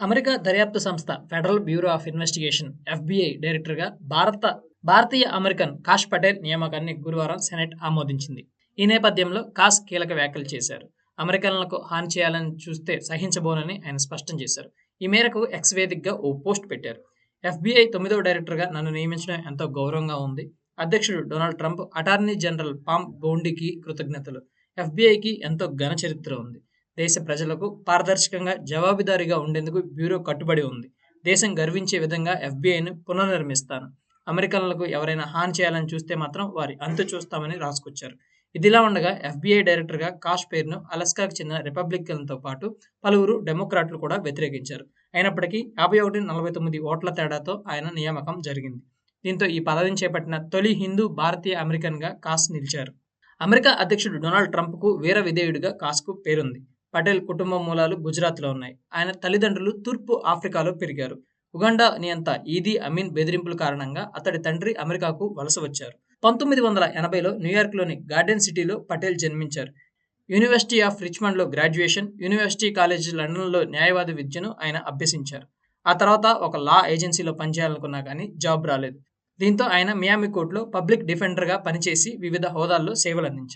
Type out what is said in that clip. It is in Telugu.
అమెరికా దర్యాప్తు సంస్థ federal bureau of investigation FBI డైరెక్టర్గా భారత భారతీయ అమెరికన్ కాష్ పటేల్ నియామకాన్ని గురువారం సెనెట్ ఆమోదించింది. ఈ నేపథ్యంలో కాస్ కీలక వ్యాఖ్యలు చేశారు. అమెరికన్లకు హాని చేయాలని చూస్తే సహించబోనని ఆయన స్పష్టం చేశారు. ఈ మేరకు ఎక్స్ వేదికగా ఓ పోస్ట్ పెట్టారు. ఎఫ్బిఐ తొమ్మిదవ డైరెక్టర్గా నన్ను నియమించడం ఎంతో గౌరవంగా ఉంది. అధ్యక్షుడు Donald Trump attorney general Pam బౌండీకి కృతజ్ఞతలు. ఎఫ్బిఐకి ఎంతో ఘన చరిత్ర ఉంది. దేశ ప్రజలకు పారదర్శకంగా జవాబుదారీగా ఉండేందుకు బ్యూరో కట్టుబడి ఉంది. దేశం గర్వించే విధంగా ఎఫ్బిఐను పునర్నిర్మిస్తాను. అమెరికన్లకు ఎవరైనా హాని చేయాలని చూస్తే మాత్రం వారి అంతు చూస్తామని రాసుకొచ్చారు. ఇదిలా ఉండగా ఎఫ్బిఐ డైరెక్టర్గా కాష్ పేరును అలస్కాకు చెందిన రిపబ్లికన్లతో పాటు పలువురు డెమోక్రాట్లు కూడా వ్యతిరేకించారు. అయినప్పటికీ యాభై ఒకటి నలభై తొమ్మిది ఓట్ల తేడాతో ఆయన నియామకం జరిగింది. దీంతో ఈ పదవిని చేపట్టిన తొలి హిందూ భారతీయ అమెరికన్గా కాస్ నిలిచారు. అమెరికా అధ్యక్షుడు డొనాల్డ్ ట్రంప్కు వీర విధేయుడిగా కాస్కు పేరుంది. పటేల్ కుటుంబ మూలాలు గుజరాత్లో ఉన్నాయి. ఆయన తల్లిదండ్రులు తూర్పు ఆఫ్రికాలో పెరిగారు. ఉగాండా నియంత ఈదీ అమీన్ బెదిరింపుల కారణంగా అతడి తండ్రి అమెరికాకు వలస వచ్చారు. పంతొమ్మిది వందల ఎనభైలో న్యూయార్క్లోని గార్డెన్ సిటీలో పటేల్ జన్మించారు. యూనివర్సిటీ ఆఫ్ రిచ్మండ్లో గ్రాడ్యుయేషన్ యూనివర్సిటీ కాలేజ్ లండన్లో న్యాయవాది విద్యను ఆయన అభ్యసించారు. ఆ తర్వాత ఒక లా ఏజెన్సీలో పనిచేయాలనుకున్నా కానీ జాబ్ రాలేదు. దీంతో ఆయన మియామి కోర్టులో పబ్లిక్ డిఫెండర్గా పనిచేసి వివిధ హోదాల్లో సేవలందించారు.